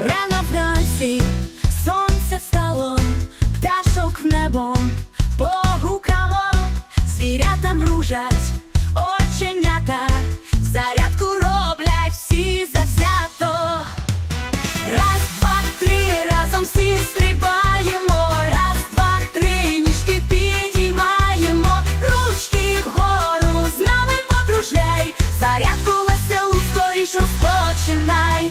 Рано вночі сонце встало, пташок в небо. Погукало, звірята мружать, оченята, зарядку роблять всі завзято. Раз, два, три, разом всі стрибаємо, раз, два, три, ніжки підіймаємо, ручки вгору з нами подружляй, зарядку веселу скоріш розпочинай.